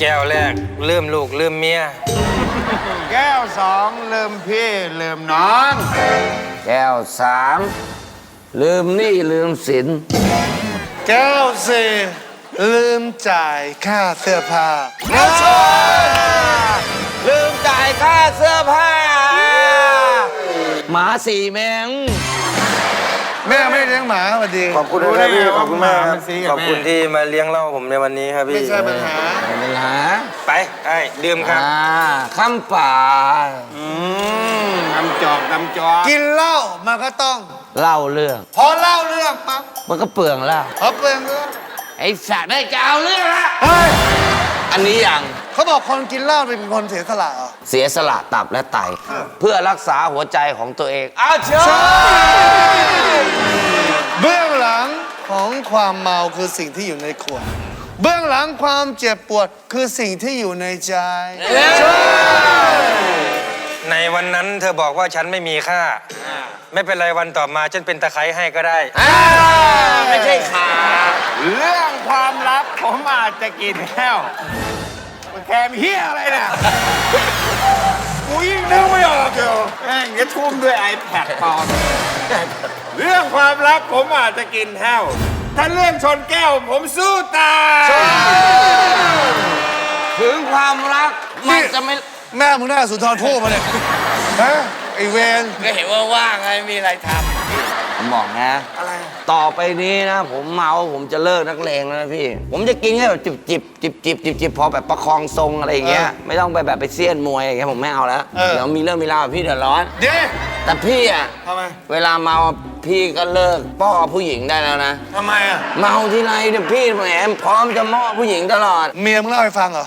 แก้วแรกลืมลูกลืมเมีย แก้วสองลืมพี่ลืมน้อง แก้วสามลืมหนี้ลืมสิน แก้วสี่ลืมจ่ายค่าเสื้อผ้าลืมจ่ายค่าเสื้อผ้าหมาสี่แมง แม่ไม่เลี้ยงหมาสวัสดี ขอบคุณนะครับพี่รู้ได้ไงขอบคุณมากว่าหมาคมัรับนซี้กับขอบคุณแม่ที่มาเลี้ยงเหล่าผมในวันนี้ครับพี่ไม่ใช่ปัญหาไม่เป็นไรไปไอ้ดื่มครับอ่าคำป่าอืมทำจอกทำจอกกินเหล้ามันก็ต้องเล่าเรื่อง พอเล่าเรื่องปั๊บมันก็เปลืองแล้วพอเปลืองเรื่องไอ้สัตว์ได้จะเอาเรื่องละเฮ้ยอันนี้ยัง เขาบอกคนกินเหล้าเป็นคนเสียสละเหรอ เสียสละตับและไต เพื่อรักษาหัวใจของตัวเองอ้าวเชิญเบื้องหลังของความเมาคือสิ่งที่อยู่ในขวด เบื้องหลังความเจ็บปวดคือสิ่งที่อยู่ในใจ ในวันนั้นเธอบอกว่าฉันไม่มีค่า ไม่เป็นไรวันต่อมาฉันเป็นตะไคร้ให้ก็ได้อ่าไม่ใช่ขา เรื่องความลับผมอาจจะกินแก้ว มันแคมเฮียอะไรเนี่ยกูยิ่งนึกไม่ออกอยู่แม่งจะทุ่มด้วยไอแพดปลอมเรื่องความลับผมอาจจะกินแห้ว ถ้าเรื่องชนแก้วผมสู้ตายถึงความรักมันจะไม่แม่มึงได้สุนทรภู่มาเนี่ยฮะไอเวนก็เห็นว่าว่างไงมีอะไรทำ ผมบอกนะ อะไร ต่อไปนี้นะ ผมเมาผมจะเลิกนักเลงแล้วนะพี่ ผมจะกินแค่แบบจิบจิบจิบจิบจิบจิบพอแบบประคองทรงอะไรอย่างเงี้ย ไม่ต้องไปแบบไปเสี้ยนมวยอย่างเงี้ยผมไม่เอาแล้วเดี๋ยวมีเรื่องมีราวกับพี่เดือดร้อน เดี๋ยวแต่พี่อะ ทำไมเวลาเมาพี่ก็เลิกป้อผู้หญิงได้แล้วนะ ทำไมอะ เมาทีไรเนี่ยพี่แหมพร้อมจะมอผู้หญิงตลอด เมียมึงเล่าให้ฟังเหรอ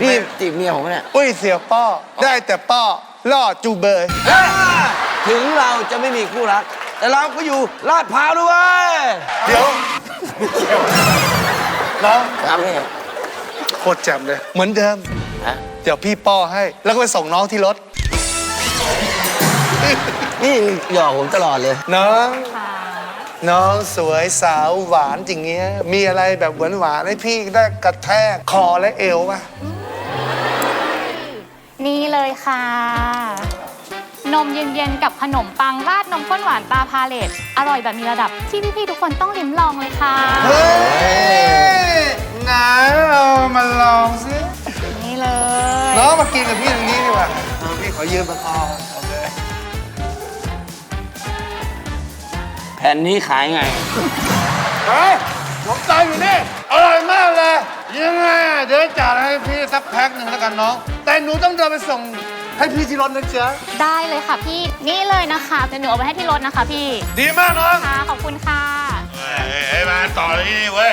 พี่จีบเมียผมเนี่ย อุ้ยเสียป้อ ได้แต่ป้อล่อจูเบย ถึงเราจะไม่มีคู่รัก แต่เราก็อยู่ลาดพร้าวด้วยเดี๋ยวน้องครับพี่โคตรแจ่มเลย เหมือนเดิมฮะเดี๋ยวพี่ป้อให้ แล้วก็ไปส่งน้องที่รถพี่หยอกผมตลอดเลย น้อง น้องสวยสาวหวานอย่างเงี้ย มีอะไรแบบหวานหวานๆให้พี่ได้กระแทกคอและเอวป่ะ นี่เลยค่ะ นมเย็นๆ กับขนมปังราดนมข้นหวานตาพาเลตอร่อยแบบมีระดับที่พี่ๆทุกคนต้องลิ้มลองเลยค่ะ เฮ้ยไหนเรามาลองสินี่เลย น้องมากินกับพี่ตรงนี้ดีกว่าเอาพี่ขอยืมมาคอโอเคแผ่นนี้ขายไง เฮ้ยผมใจอยู่นี่ อร่อยมากเลย ยังไงอะเดี๋ยวจัดให้พี่สักแพ็คหนึ่งแล้วกันน้อง แต่หนูต้องเดินไปส่งให้พี่ที่รถนะจ๊ะได้เลยค่ะพี่ นี่เลยนะคะเดี๋ยวหนูเอาไปให้ที่รถนะคะ พี่ดีมากน้องค่ะขอบคุณค่ะไอ้ยมาต่อเลยนี่เว้ย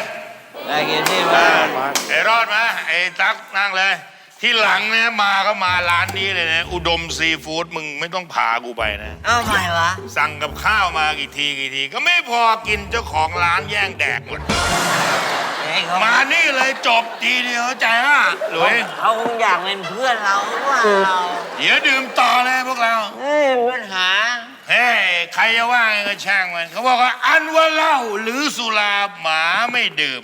ได้กินที่เอมาอไอ้รอดมาไอ้ตั๊กนั่งเลย ที่หลังเนี่ยมาก็มาร้านนี้เลยนะ อุดมซีฟู้ดมึงไม่ต้องพากูไปนะ เอาใหม่วะ สั่งกับข้าวมากี่ทีกี่ที ก็ไม่พอกินเจ้าของร้านแย่งแดกหมด มานี่เลยจบทีเดียวเข้าใจป่ะหลุยเขาคงอยากเป็นเพื่อนเราว่าเดี๋ยวดื่มต่อเลยพวกเราเฮ้ยปัญหาเฮ้ยใครจะว่าไงก็ช่างมันเขาบอกว่าอันว่าเหล้าหรือสุราหมาไม่ดื่ม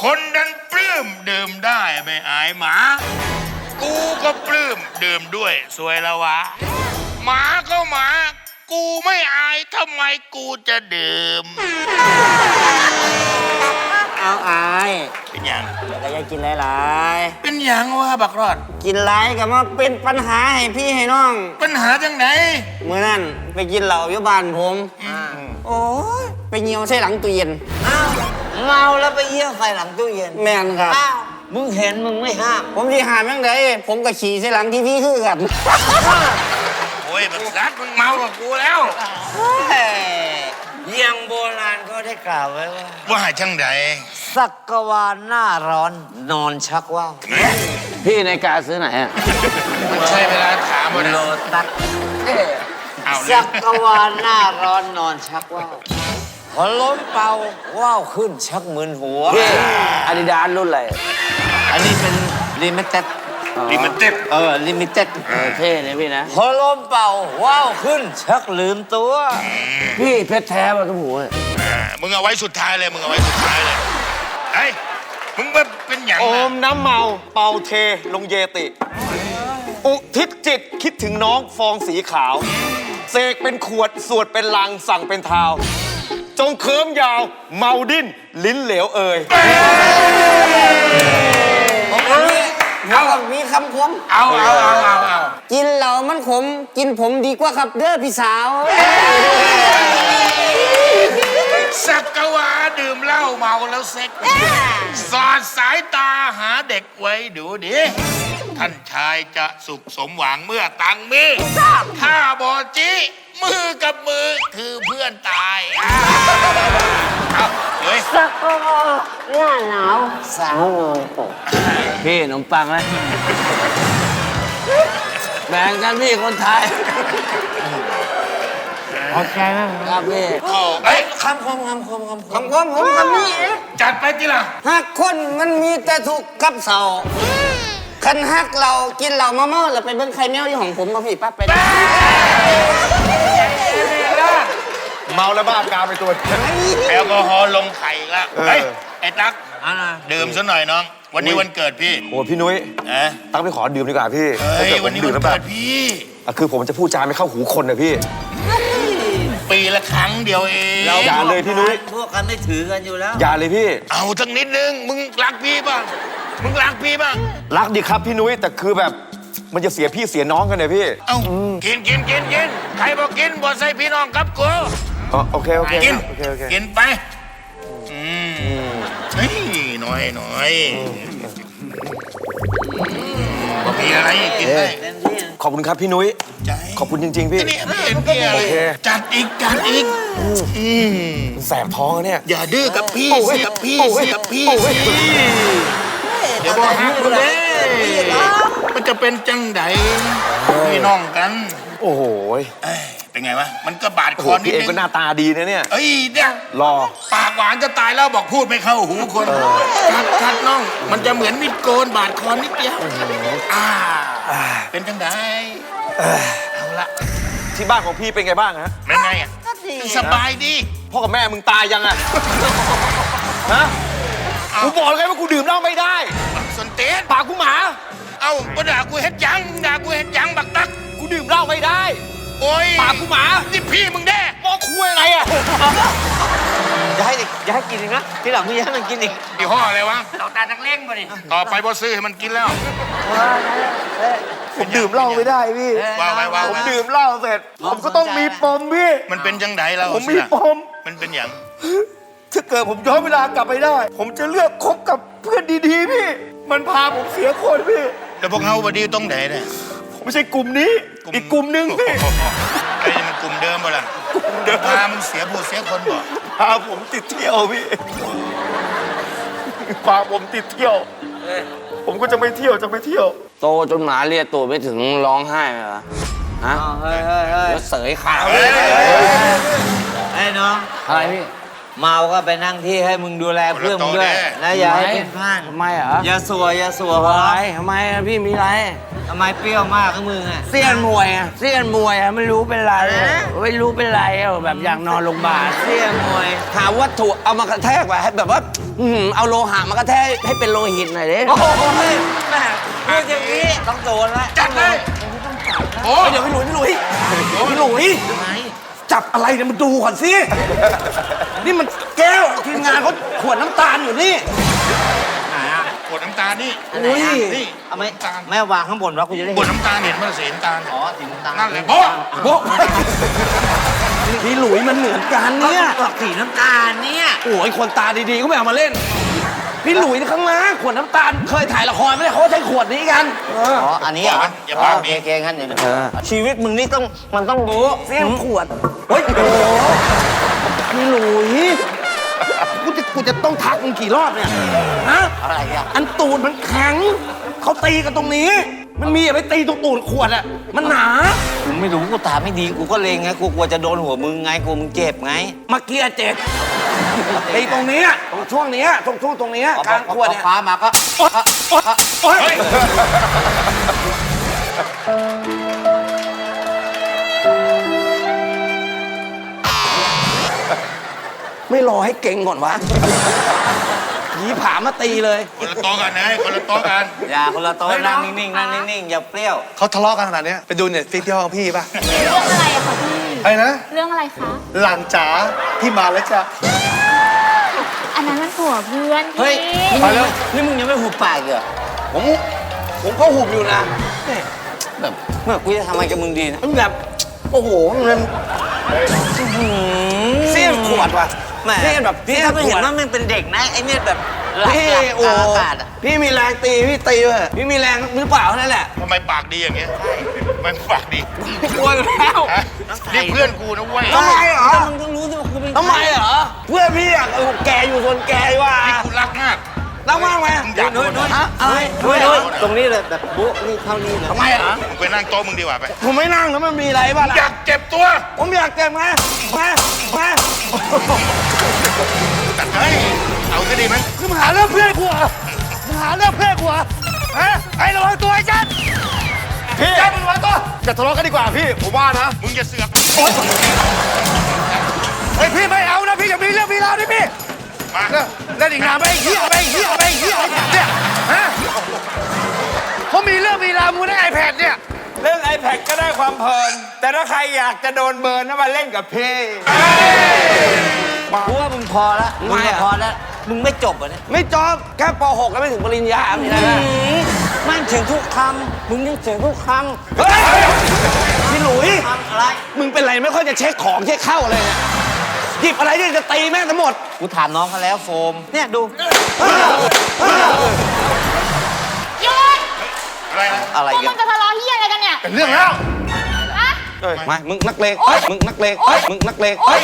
คนดันปลื้มดื่มได้ไม่อายหมา กูก็ปลื้มดื่มด้วยสวยแล้ววะหมาก็หมากูไม่อายทำไมกูจะดื่ม เอาอายเป็นอย่างก็จะกินหลายเป็นอย่างวะบักรอด ๆ กินหลายกับมาเป็นปัญหาให้พี่ให้น้อง ปัญหาจังไหนเมื่อนั้นไปกินเหล้าอยู่บ้านผม โอ้ยไปเหี่ยวใส่หลังตู้เย็นเมาแล้วไปเยี่ยวใส่หลังตู้เย็นแม่นครับ อ้าวมึงเห็นมึงไม่ห้ามผมที่หามยังไงผมก็ขี่ใส่หลังที่พี่คือกัน โอ้ยบักซัดมึงเมากับกูแล้ว เฮ้ย เยี่ยงโบราณก็ได้กล่าวไว้ว่า ว่าจังไหนสักกวาลหน้าร้อนนอนชักว่าวพี่ในการซื้อไหนอะมันใช่เวลาถามมันโลนะตัสเอาเลสัยกกวาลหน้าร้อนนอนชักว่าวพอล้มเป่าว่าวขึ้นชักมึนหัวพี่อาดิดาสรุ่นอะไรอันนี้เป็นลิมิเต็ด ดีมันเต็บเออลิมิเต็ดเออเท่เนี่ยพี่นะ พอล้มเป่าว่าวขึ้น ชักลืมตัว พี่เพชรแท้มาทุกหูเลยอ่ามึงเอาไว้สุดท้ายเลย มึงเอาไว้สุดท้ายเลยเฮ้ยมึงไปไปเป็นอย่างโอนะมน้ำเมาเป่าเทลงเยติ อุทิศจิตคิดถึงน้องฟองสีขาว เสกเป็นขวด สวดเป็นลังสั่งเป็นทาว จงเคิมยาว เมาดิ้น ลิ้นเหลวเอ่ย เอามีคำคมเอาเอาเอาเอาเอากินเหล้ามันขม กินผมดีกว่าครับเด้อพี่สาวสักกวาดื่มเหล้าเมาแล้วเซ็กสอดสายตาหาเด็กไว้ดูดิท่านชายจะสุขสมหวังเมื่อตังมีถ้าบอจิมือกับมือคือเพื่อนตาย หน้าหนาวสาวนอนตกพี่ขนมปังไหมแบ่งกันพี่คนไทยขอบใจมากครับพี่โอ้เอ้ยคำคมคำคมคำคมคำคมผมคำนี้จัดไปทีละหากคนมันมีแต่ทุกข์กับเศร้าคันฮักเรากินเหล้ามาเมาแล้วไปเบิ้งไข่แมวที่ของผมมาพี่ปั๊บไป เมาแล้วบ้ากามไปตัว แอลกอฮอล์ลงไข่อีกแล้วเฮ้ย ไอ้ตั๊กดื่มซะหน่อยน้อง วันนี้วันเกิดพี่โอ้พี่นุ้ยนะตั้งไปขอดื่มดีกว่าพี่เฮ้ยถ้าเกิดผวันมนี้ดื่วัมนแล้วแบเกิบดพี่อะคือผมจะพูดจาไม่เข้าหูคนนะพี่ ปีละครั้งเดียวเองอย่าเลยพี่นุ้ยพวกกันไม่ถือกันอยู่แล้ว อย่าเลยพี่ เอาสักนิดนึง มึงรักพี่ป่ะ มึงรักพี่ป่ะ รักดีครับพี่นุ้ย แต่คือแบบมันจะเสียพี่เสียน้องกันเนี่ยพี่ เอ้ากินกินกินกินใครบอกกินบอกใส่พี่น้องกับกู อ๋อโอเคโอเคกินโอเคโอเคกินไปอืมเฮ้ยหน่อยหน่อยบอกมีอะไรกินได้ขอบคุณครับพี่นุ้ย ใจขอบคุณจริง ๆ พี่นี่ไม่เห็นพี่อะไรโอเคจัดอีกจัดอีกอืมแสบท้องอะเนี่ย อย่าดื้อกับพี่โอ้ยสิกับพี่โอ้ยสิกับพี่โอ้ยสิเดี๋ยวบอกฮักเลยมันจะเป็นจังไดพี่น้องกัน โอ้โหเอ้ยเป็นไงวะ มันก็บาดโอ้คโหอนิดพี่เองนึงก็หน้าตาดีนะเนี่ย เอ้ยเนี่ยรอ ปากหวานจะตายแล้วบอกพูดไม่เข้าหูคนคัดคัดน้อง มันจะเหมือนมีดโกนบาดคอนิดเดียวอ่า เป็นจังไดเอาละที่บ้านของพี่เป็นไงบ้างฮะ เป็นไงอะสบายดี พ่อกับแม่มึงตายยังอะฮะ กูบอกแล้วไงว่ากูดื่มเหล้าไม่ได้ สนเตีนปากกูหมา เอ้าก็ด่ากูเฮ็ดหยังด่ากูเฮ็ดหยังบักตัก กูดื่มเหล้าไม่ได้โอ้ยปากกูหมานี่พี่มึงแน่มองคุยอะไรอะอย่าให้อีกอย่าให้กินอีกนะที่หลังไม่อย่าให้มันกินอีกยี่ห้ออะไรวะเราตาจังเล่งมาดิต่อไปบอซื้อให้มันกินแล้วผมดื่มเหล้าไม่ได้พี่ว้าวว้าวว้าวผมดื่มเหล้าเสร็จ ผมก็ต้องมีปมพี่ มันเป็นจังไดแล้วผมมีปมมันเป็นอย่างถ้าเกิดผมย้อนเวลากลับไปได้ ผมจะเลือกคบกับเพื่อนดีๆพี่ มันพาผมเสียคนพี่ แล้วพวกเขาบดีต้องไหนเนี่ยผม ไม่ใช่กลุ่มนี้ อีกกลุ่มหนึงพี่ ไอ้นี่มันกลุ่มเดิมบ่ล่ะเดิม พามึงเสียผู้เสียคนบ่พาผมติดเที่ยวพี่พาผมติดเที่ยว ผมก็จะไม่เที่ยวจะไม่เที่ยว โตจนหมาเรียกตัวไม่ถึงร้องไห้ไหมวะฮะเฮ้ยเฮ้ยเฮ้ยแล้วเสยขาวเฮ้ยไอ้น้องอะไรพี่ เมาก็ไปนั่งที่ให้มึงดูแลเพื่อนมึงด้วยนะอย่าให้เป็นพลาดทำไมเหรออย่าสัวอย่าสัวพอะอไรทำไมอะพี่มีอะไรทำไมเปรี้ยวมากกับมึงอะเสี้ยนมวยอะเสี้ยนมวยอะไม่รู้เป็นไรอะไม่รู้เป็นไรอะแบบอยากนอนโรงพยาบาลเสี้ยนมวยหาวัตถุเอามากระแทกไว้ให้แบบว่าอื้อหือเอาโลหะมากระแทกให้เป็นโลหิตหน่อยดิโอ้โหแม่พูดอย่างนี้ต้องโดนละจัดเลยโอ้เฮ้ยเดี๋ยวพี่หลุยพี่หลุยพี่หลุย จับอะไรเนี่ยมันดูก่อนสิ นี่มันแก้วทีมงานเขาขวดน้ำตาลอยู่นี่ ขวดน้ำตาลนี่อุ้ยนี่เอาไหมแม่วางข้างบนวะคุณจะได้ขวเห็ดนน้ำตาลเห็นมันสีน้ำตาลอ๋อสีน้ำตาลนั่นแหละโบ๊ะ โบ๊ะพี่หลุยมันเหมือนกันเนี่ยบอกสีน้ำตาลเนี่ย โอ้ยคนตาดีๆก็ไม่เอามาเล่น พี่หลุยข้างล่างขวดน้ำตาล เคยถ่ายละครไหมเนี่ยเขาใช้ขวดนี้กัน อ๋อ อันนี้เหรออย่าปากโอเคดีโอเคงั้นเดี๋ยวชีวิตมึงนี่ต้องมันต้องรู้เสี้ยงขวด เฮ้ยโอ้โหพี่หลุยกูจะกูจะต้องทักมึงกี่รอบเนี่ยฮะอะไรอะอันตูดมันแข็งเขาตีกันตรงนี้ มันมีอะไรตีตรงตูดขวดอะมันหนา กูไม่รู้กูตาไม่ดีกูก็เลงไงกูกลัวจะโดนหัวมึงไงกูมึงเจ็บไง เมื่อกี้เจ็บ ตีตรงเนี้ยตรงช่วงเนี้ยตรงช่วงตรงเนี้ยกลางขวดเนี่ยฟ้ามาก็โอ๊ยไม่รอให้เก่งก่อนวะผีผามาตีเลย คนละโต๊ะกันนะคนละโต๊ะกัน อย่าคนละโต๊ะนั่งนิ่งๆนั่งนิ่งๆอย่าเปรี้ยวเขาทะเลาะกันขนาดเนี้ยไปดูเน็ตฟิกที่ห้องพี่ป่ะเรื่องอะไรอะคะพี่ไอ้นะ เรื่องอะไรคะหลานจ๋าพี่มาแล้วจ้ะอั นนั้นมันผัวเพื่อนเฮ้ยพี่ไปแล้วนี่มึงยังไม่หุบปากอีกเหรอผม ผมก็หุบอยู่นะแบบเมื่อกูจะทำอะไรกับมึงดีนะมันแบบ โอ้โหมันเสี้ยนขวดว่ะแหม่เสี้ยนแบบพี่เสี้ยนถ้าไม่ขเห็วนดว่ามันเป็นเด็กนะไอ้เนี่ยแบบหลักพี่หลักโอ้กลางอากาศอะพี่มีแรงตีพี่ตีเลยพี่มีแรงหรือเปล่านั่นแหละ ทำไมปากดีอย่างเงี้ย ทำไมปากดีกลัวอยู่แล้วฮะนี่เพื่อนกูนะเว้ยทำไมเหรอมึงต้องรู้สิว่ากูเป็นทำไมเหรอ เพื่อนพี่อะเออแกอยู่ส่วนแกดีกว่า นี่กูรักมากรักมากไหมมึงอยากโดนฮะอะไรด้วยด้วยตรงนี้เลยแบบบุ๊นี่เท่านี้เลยทำไมเหรอมึงไปนั่งโต๊ะมึงดีกว่าไปผมไม่นั่งแล้วมันมีอะไรบ้างอยากเจ็บตัว ผมอยากเก็บไหมมามาตัดเฮ้ยเอาซะดีไหมคือมึงหาเรื่องเพื่อนกูเหรอมึงหาเรื่องเพื่อนกูเหรอฮะไอ้ระวังตัวไอ้จัด พี่จัดมึงระวังตัวจะทะเลาะกันดีกว่าพี่ ผมว่านะ มึงอย่าเสือกเฮ้ยพี่ไม่เอานะพี่อย่ามีเรื่องมีราวดิพี่ มาเนี่ยเล่นอีกนานไปไอ้เหี้ยไปไอ้เหี้ยไปไอ้เหี้ยเนี่ยฮะเขามีเรื่องมีราวมึงได้ไอแพดเนี่ย เรื่อง iPad ก็ได้ความเพลิน แต่ถ้าใครอยากจะโดนเบิร์นนะมาเล่นกับพี่กูว่ามึงพอแล้วมึงอะพอแล้วมึงไม่จบอะเนี่ยไม่จบ แค่ป .6 แล้วไม่ถึงปริญญามีอะไรนะแม่งถึงทุกคำมึงยังถึงทุกคเฮ้ยพี่หลุยำคำอะไร มึงเป็นไรไม่ค่อยจะเช็คของเช็คเข้าเลยเนี่ยหยิบอะไรที่จะตีแม่งทั้งหมด กูถามน้องเขาแล้วโฟม เนี่ยดู หยุดอะไรนะอะไรพวกกัมึนงจะทะเลาะเฮียอะไรกันเนี่ยเป็นเรื่องแล้ว อะมา มึงนักเลงเฮ้ยมึงนักเลงเฮ้ยมึงนักเลงเฮ้ย